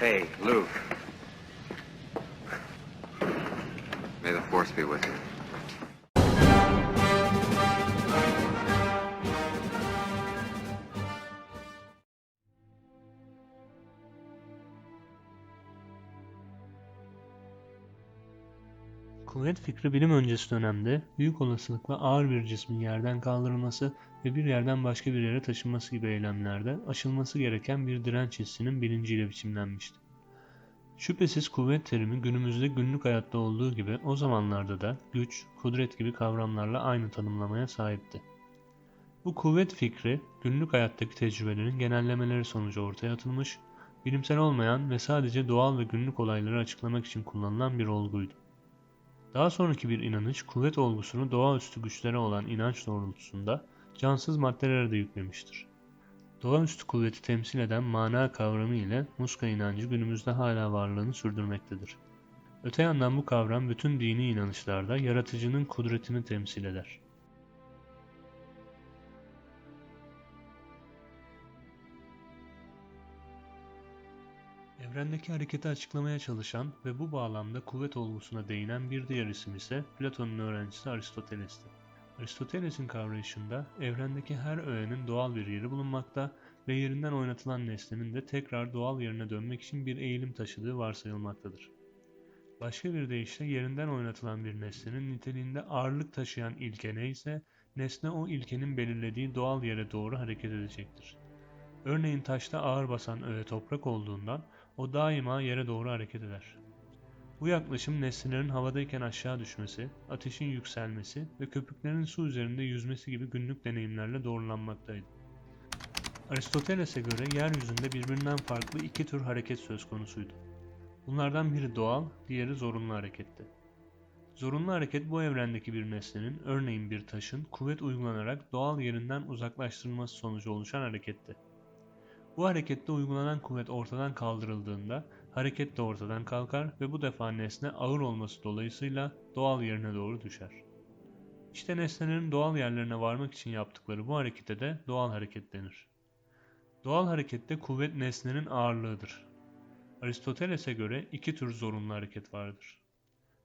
Hey, Luke. May the force be with you. Kuvvet fikri bilim öncesi dönemde büyük olasılıkla ağır bir cismin yerden kaldırılması ve bir yerden başka bir yere taşınması gibi eylemlerde aşılması gereken bir direnç hissinin bilinciyle biçimlenmişti. Şüphesiz kuvvet terimi günümüzde günlük hayatta olduğu gibi o zamanlarda da güç, kudret gibi kavramlarla aynı tanımlamaya sahipti. Bu kuvvet fikri günlük hayattaki tecrübelerin genellemeleri sonucu ortaya atılmış, bilimsel olmayan ve sadece doğal ve günlük olayları açıklamak için kullanılan bir olguydu. Daha sonraki bir inanış kuvvet olgusunu doğaüstü güçlere olan inanç doğrultusunda cansız maddelere de yüklemiştir. Doğaüstü kuvveti temsil eden mana kavramı ile muska inancı günümüzde hala varlığını sürdürmektedir. Öte yandan bu kavram bütün dini inanışlarda yaratıcının kudretini temsil eder. Evrendeki hareketi açıklamaya çalışan ve bu bağlamda kuvvet olgusuna değinen bir diğer isim ise Platon'un öğrencisi Aristoteles'ti. Aristoteles'in kavrayışında evrendeki her öğenin doğal bir yeri bulunmakta ve yerinden oynatılan nesnenin de tekrar doğal yerine dönmek için bir eğilim taşıdığı varsayılmaktadır. Başka bir deyişle yerinden oynatılan bir nesnenin niteliğinde ağırlık taşıyan ilke neyse, nesne o ilkenin belirlediği doğal yere doğru hareket edecektir. Örneğin taşta ağır basan öğe toprak olduğundan o daima yere doğru hareket eder. Bu yaklaşım nesnelerin havadayken aşağı düşmesi, ateşin yükselmesi ve köpüklerin su üzerinde yüzmesi gibi günlük deneyimlerle doğrulanmaktaydı. Aristoteles'e göre yeryüzünde birbirinden farklı iki tür hareket söz konusuydu. Bunlardan biri doğal, diğeri zorunlu hareketti. Zorunlu hareket bu evrendeki bir nesnenin, örneğin bir taşın, kuvvet uygulanarak doğal yerinden uzaklaştırılması sonucu oluşan hareketti. Bu harekette uygulanan kuvvet ortadan kaldırıldığında hareket de ortadan kalkar ve bu defa nesne ağır olması dolayısıyla doğal yerine doğru düşer. İşte nesnelerin doğal yerlerine varmak için yaptıkları bu harekete de doğal hareket denir. Doğal harekette kuvvet nesnenin ağırlığıdır. Aristoteles'e göre iki tür zorunlu hareket vardır.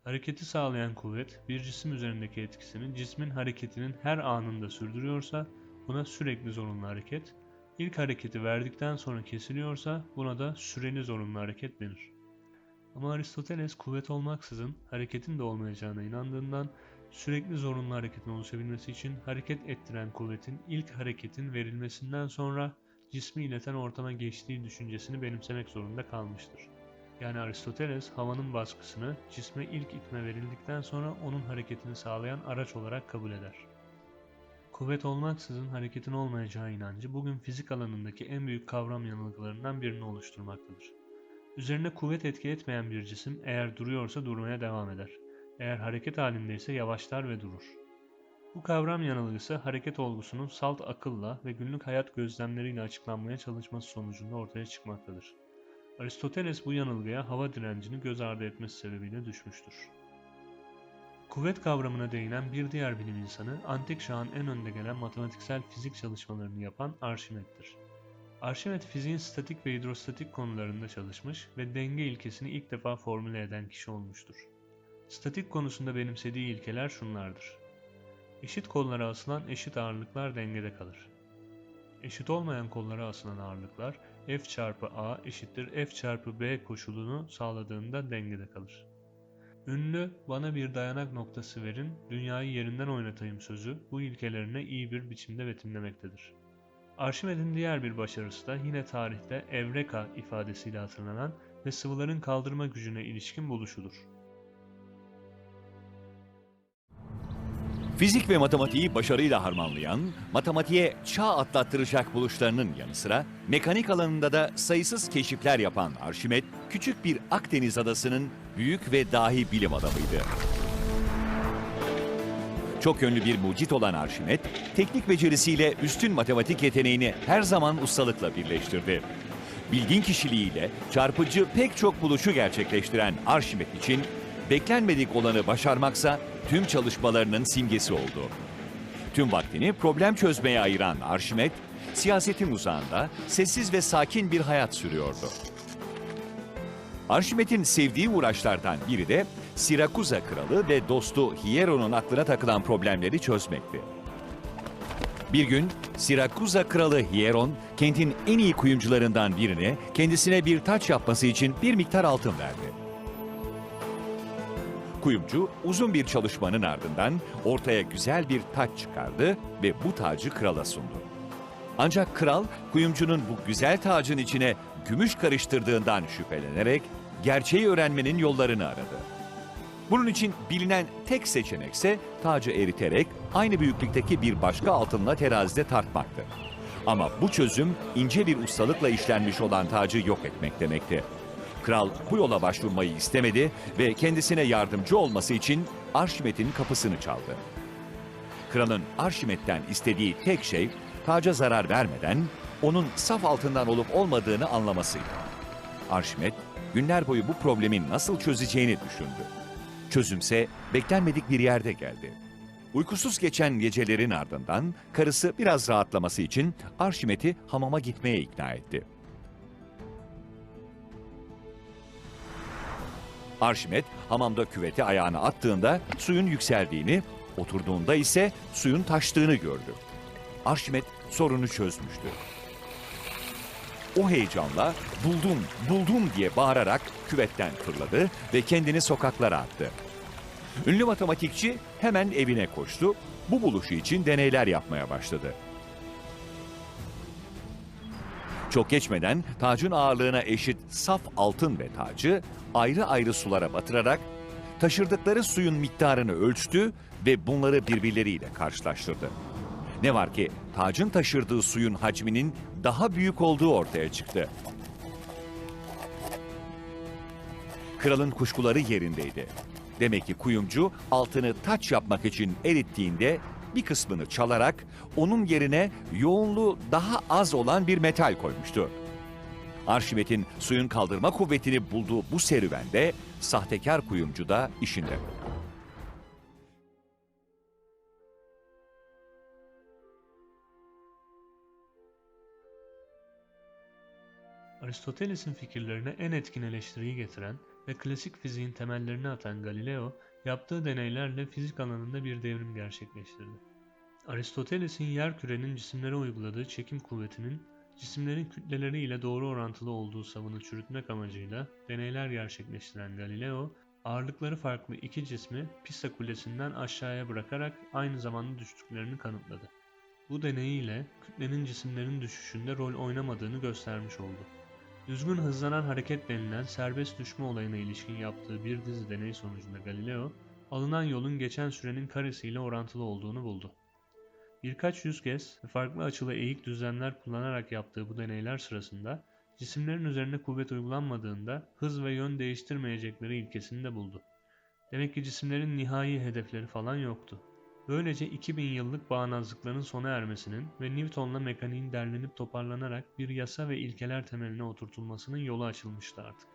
Hareketi sağlayan kuvvet bir cisim üzerindeki etkisini cismin hareketinin her anında sürdürüyorsa buna sürekli zorunlu hareket, İlk hareketi verdikten sonra kesiliyorsa buna da süreli zorunlu hareket denir. Ama Aristoteles kuvvet olmaksızın hareketin de olmayacağına inandığından sürekli zorunlu hareketin oluşabilmesi için hareket ettiren kuvvetin ilk hareketin verilmesinden sonra cismi ileten ortama geçtiği düşüncesini benimsemek zorunda kalmıştır. Yani Aristoteles havanın baskısını cisme ilk itme verildikten sonra onun hareketini sağlayan araç olarak kabul eder. Kuvvet olmaksızın hareketin olmayacağı inancı bugün fizik alanındaki en büyük kavram yanılgılarından birini oluşturmaktadır. Üzerine kuvvet etki etmeyen bir cisim eğer duruyorsa durmaya devam eder. Eğer hareket halindeyse yavaşlar ve durur. Bu kavram yanılgısı hareket olgusunun salt akılla ve günlük hayat gözlemleriyle açıklanmaya çalışması sonucunda ortaya çıkmaktadır. Aristoteles bu yanılgıya hava direncini göz ardı etmesi sebebiyle düşmüştür. Kuvvet kavramına değinen bir diğer bilim insanı, antik çağın en önde gelen matematiksel fizik çalışmalarını yapan Arşimet'tir. Arşimet fiziğin statik ve hidrostatik konularında çalışmış ve denge ilkesini ilk defa formüle eden kişi olmuştur. Statik konusunda benimsediği ilkeler şunlardır. Eşit kollara asılan eşit ağırlıklar dengede kalır. Eşit olmayan kollara asılan ağırlıklar F çarpı A eşittir F çarpı B koşulunu sağladığında dengede kalır. Ünlü bana bir dayanak noktası verin, dünyayı yerinden oynatayım sözü bu ilkelerine iyi bir biçimde betimlemektedir. Arşimed'in diğer bir başarısı da yine tarihte Evreka ifadesiyle hatırlanan ve sıvıların kaldırma gücüne ilişkin buluşudur. Fizik ve matematiği başarıyla harmanlayan, matematiğe çağ atlattıracak buluşlarının yanı sıra mekanik alanında da sayısız keşifler yapan Arşimet, küçük bir Akdeniz adasının büyük ve dahi bilim adamıydı. Çok yönlü bir mucit olan Arşimet, teknik becerisiyle üstün matematik yeteneğini her zaman ustalıkla birleştirdi. Bilgin kişiliğiyle çarpıcı pek çok buluşu gerçekleştiren Arşimet için beklenmedik olanı başarmaksa tüm çalışmalarının simgesi oldu. Tüm vaktini problem çözmeye ayıran Arşimet, siyasetin uzağında sessiz ve sakin bir hayat sürüyordu. Arşimet'in sevdiği uğraşlardan biri de Sirakuza kralı ve dostu Hieron'un aklına takılan problemleri çözmekti. Bir gün Sirakuza kralı Hieron, kentin en iyi kuyumcularından birine kendisine bir taç yapması için bir miktar altın verdi. Kuyumcu uzun bir çalışmanın ardından ortaya güzel bir taç çıkardı ve bu tacı krala sundu. Ancak kral kuyumcunun bu güzel tacın içine gümüş karıştırdığından şüphelenerek gerçeği öğrenmenin yollarını aradı. Bunun için bilinen tek seçenekse tacı eriterek aynı büyüklükteki bir başka altınla terazide tartmaktı. Ama bu çözüm ince bir ustalıkla işlenmiş olan tacı yok etmek demekti. Kral bu yola başvurmayı istemedi ve kendisine yardımcı olması için Arşimet'in kapısını çaldı. Kralın Arşimet'ten istediği tek şey taca zarar vermeden onun saf altından olup olmadığını anlamasıydı. Arşimet günler boyu bu problemin nasıl çözeceğini düşündü. Çözümse beklenmedik bir yerde geldi. Uykusuz geçen gecelerin ardından karısı biraz rahatlaması için Arşimet'i hamama gitmeye ikna etti. Arşimet hamamda küveti ayağına attığında suyun yükseldiğini, oturduğunda ise suyun taştığını gördü. Arşimet sorunu çözmüştü. O heyecanla buldum, buldum diye bağırarak küvetten fırladı ve kendini sokaklara attı. Ünlü matematikçi hemen evine koştu. Bu buluşu için deneyler yapmaya başladı. Çok geçmeden tacın ağırlığına eşit saf altın ve tacı ayrı ayrı sulara batırarak taşırdıkları suyun miktarını ölçtü ve bunları birbirleriyle karşılaştırdı. Ne var ki tacın taşırdığı suyun hacminin daha büyük olduğu ortaya çıktı. Kralın kuşkuları yerindeydi. Demek ki kuyumcu altını taç yapmak için erittiğinde bir kısmını çalarak onun yerine yoğunluğu daha az olan bir metal koymuştu. Arşimet'in suyun kaldırma kuvvetini bulduğu bu serüvende sahtekar kuyumcu da işinde. Aristoteles'in fikirlerine en etkin eleştiriyi getiren ve klasik fiziğin temellerini atan Galileo, yaptığı deneylerle fizik alanında bir devrim gerçekleştirdi. Aristoteles'in yerkürenin cisimlere uyguladığı çekim kuvvetinin cisimlerin kütleleri ile doğru orantılı olduğu savını çürütmek amacıyla deneyler gerçekleştiren Galileo, ağırlıkları farklı iki cismi Pisa Kulesi'nden aşağıya bırakarak aynı zamanda düştüklerini kanıtladı. Bu deneyiyle kütlenin cisimlerin düşüşünde rol oynamadığını göstermiş oldu. Düzgün hızlanan hareket denilen serbest düşme olayına ilişkin yaptığı bir dizi deney sonucunda Galileo, alınan yolun geçen sürenin karesiyle orantılı olduğunu buldu. Birkaç yüz kez farklı açılı eğik düzlemler kullanarak yaptığı bu deneyler sırasında cisimlerin üzerine kuvvet uygulanmadığında hız ve yön değiştirmeyecekleri ilkesini de buldu. Demek ki cisimlerin nihai hedefleri falan yoktu. Böylece 2000 yıllık bağnazlıkların sona ermesinin ve Newton'la mekaniğin derlenip toparlanarak bir yasa ve ilkeler temeline oturtulmasının yolu açılmıştı artık.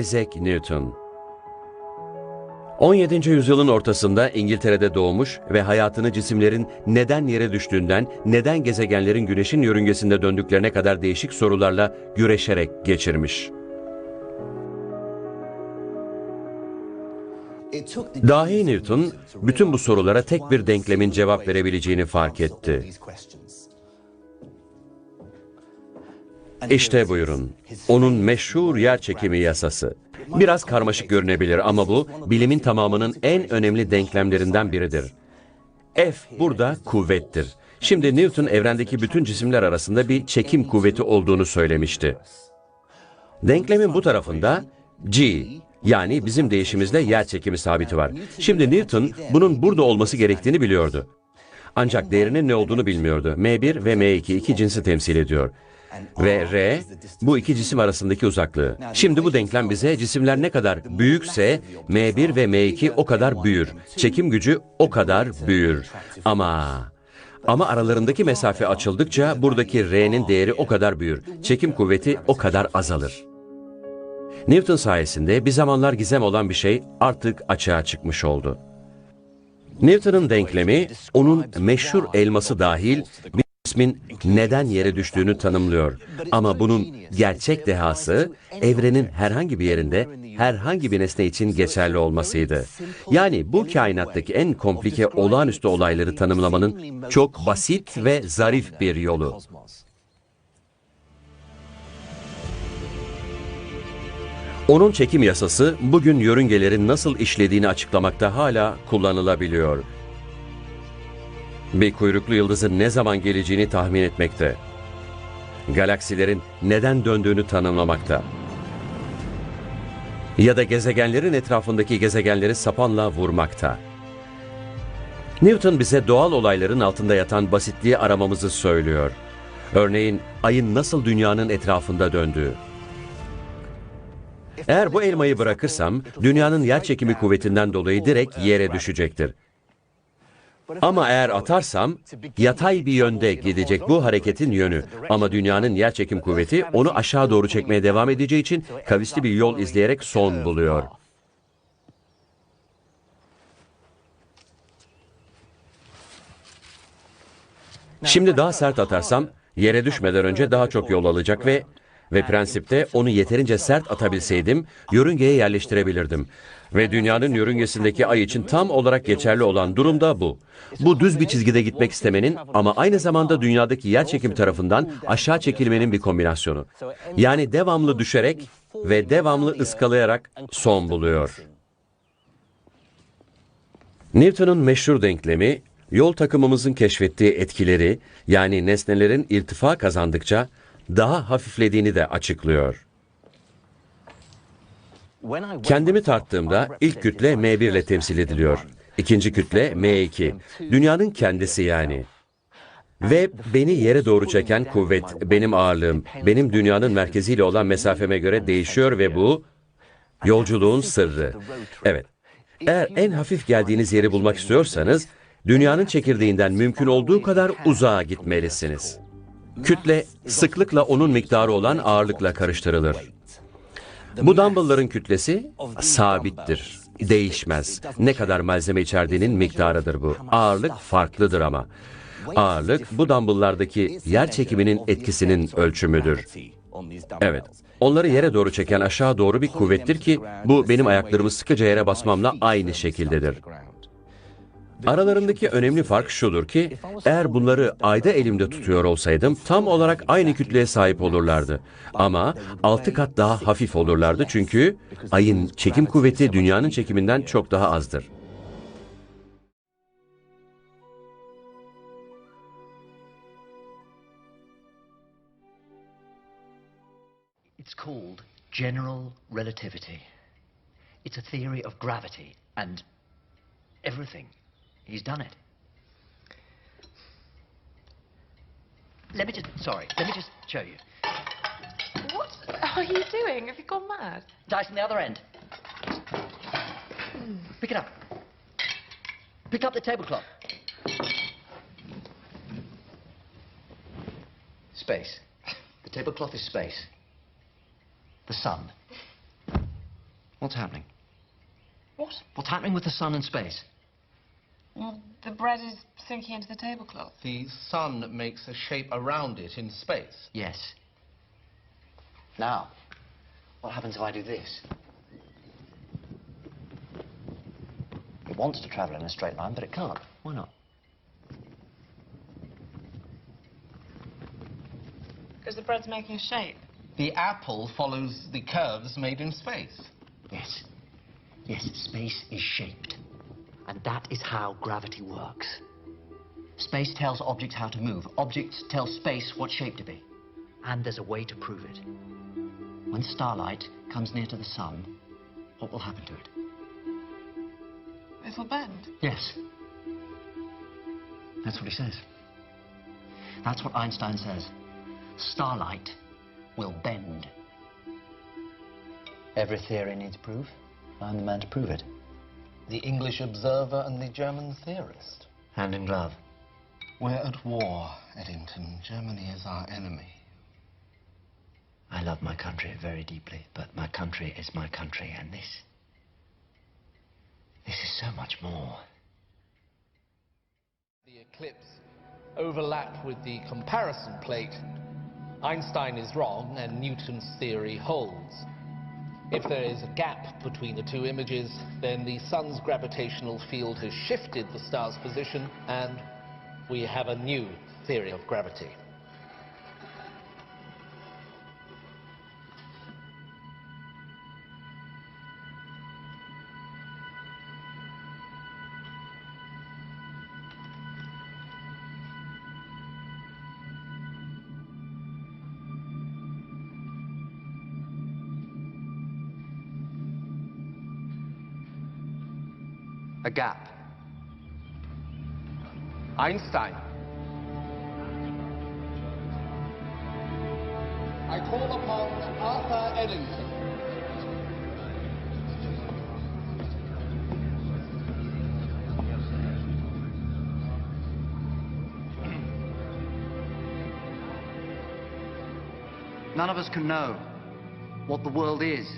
Isaac Newton 17. yüzyılın ortasında İngiltere'de doğmuş ve hayatını cisimlerin neden yere düştüğünden, neden gezegenlerin güneşin yörüngesinde döndüklerine kadar değişik sorularla güreşerek geçirmiş. Dahi Newton, bütün bu sorulara tek bir denklemin cevap verebileceğini fark etti. İşte buyurun, onun meşhur yer çekimi yasası. Biraz karmaşık görünebilir ama bu, bilimin tamamının en önemli denklemlerinden biridir. F burada kuvvettir. Şimdi Newton evrendeki bütün cisimler arasında bir çekim kuvveti olduğunu söylemişti. Denklemin bu tarafında G, yani bizim deyişimizde yer çekimi sabiti var. Şimdi Newton bunun burada olması gerektiğini biliyordu. Ancak değerinin ne olduğunu bilmiyordu. M1 ve M2 iki cinsi temsil ediyor. Ve R, bu iki cisim arasındaki uzaklığı. Şimdi bu denklem bize cisimler ne kadar büyükse M1 ve M2 o kadar büyür. Çekim gücü o kadar büyür. Ama... Ama aralarındaki mesafe açıldıkça buradaki R'nin değeri o kadar büyür. Çekim kuvveti o kadar azalır. Newton sayesinde bir zamanlar gizem olan bir şey artık açığa çıkmış oldu. Newton'un denklemi onun meşhur elması dahil bir cismin neden yere düştüğünü tanımlıyor. Ama bunun gerçek dehası evrenin herhangi bir yerinde herhangi bir nesne için geçerli olmasıydı. Yani bu kainattaki en komplike olağanüstü olayları tanımlamanın çok basit ve zarif bir yolu. Onun çekim yasası bugün yörüngelerin nasıl işlediğini açıklamakta hala kullanılabiliyor. Bir kuyruklu yıldızın ne zaman geleceğini tahmin etmekte. Galaksilerin neden döndüğünü tanımlamakta. Ya da gezegenlerin etrafındaki gezegenleri sapanla vurmakta. Newton bize doğal olayların altında yatan basitliği aramamızı söylüyor. Örneğin ayın nasıl dünyanın etrafında döndüğü. Eğer bu elmayı bırakırsam dünyanın yer çekimi kuvvetinden dolayı direkt yere düşecektir. Ama eğer atarsam yatay bir yönde gidecek bu hareketin yönü. Ama dünyanın yer çekim kuvveti onu aşağı doğru çekmeye devam edeceği için kavisli bir yol izleyerek son buluyor. Şimdi daha sert atarsam yere düşmeden önce daha çok yol alacak ve ve prensipte onu yeterince sert atabilseydim yörüngeye yerleştirebilirdim. Ve dünyanın yörüngesindeki ay için tam olarak geçerli olan durum da bu. Bu düz bir çizgide gitmek istemenin ama aynı zamanda dünyadaki yer çekimi tarafından aşağı çekilmenin bir kombinasyonu. Yani devamlı düşerek ve devamlı ıskalayarak son buluyor. Newton'un meşhur denklemi, yol takımımızın keşfettiği etkileri, yani nesnelerin irtifa kazandıkça daha hafiflediğini de açıklıyor. Kendimi tarttığımda ilk kütle M1 ile temsil ediliyor. İkinci kütle M2. Dünyanın kendisi yani. Ve beni yere doğru çeken kuvvet, benim ağırlığım, benim dünyanın merkeziyle olan mesafeme göre değişiyor ve bu yolculuğun sırrı. Evet. Eğer en hafif geldiğiniz yeri bulmak istiyorsanız, dünyanın çekirdeğinden mümkün olduğu kadar uzağa gitmelisiniz. Kütle sıklıkla onun miktarı olan ağırlıkla karıştırılır. Bu dumbbellların kütlesi sabittir, değişmez. Ne kadar malzeme içerdiğinin miktarıdır bu. Ağırlık farklıdır ama. Ağırlık bu dumbbelllardaki yer çekiminin etkisinin ölçümüdür. Evet, onları yere doğru çeken aşağı doğru bir kuvvettir ki bu benim ayaklarımı sıkıca yere basmamla aynı şekildedir. Aralarındaki önemli fark şudur ki, eğer bunları ayda elimde tutuyor olsaydım tam olarak aynı kütleye sahip olurlardı. Ama altı kat daha hafif olurlardı çünkü ayın çekim kuvveti dünyanın çekiminden çok daha azdır. It's called general relativity. It's a theory of gravity and everything. He's done it. Let me just, sorry, let me just show you. What are you doing? Have you gone mad? Dice on the other end. Pick it up. Pick up the tablecloth. Space. The tablecloth is space. The sun. What's happening? What? What's happening with the sun and space? Well, the bread is sinking into the tablecloth. The sun makes a shape around it in space. Yes. Now, what happens if I do this? It wants to travel in a straight line, but it can't. Why not? Because the bread's making a shape. The apple follows the curves made in space. Yes. Yes, space is shaped. And that is how gravity works. Space tells objects how to move. Objects tell space what shape to be. And there's a way to prove it. When starlight comes near to the sun, what will happen to it? It'll bend. Yes. That's what he says. That's what Einstein says. Starlight will bend. Every theory needs proof. I'm the man to prove it. The English observer and the German theorist. Hand in glove. We're at war, Eddington. Germany is our enemy. I love my country very deeply, but my country is my country, and this. This is so much more. the eclipse overlap with the comparison plate, Einstein is wrong and Newton's theory holds. If there is a gap between the two images, then the sun's gravitational field has shifted the star's position and we have a new theory of gravity. A gap. Einstein. I call upon Arthur Eddington. None of us can know what the world is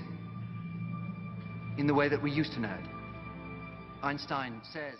in the way that we used to know it. Einstein says.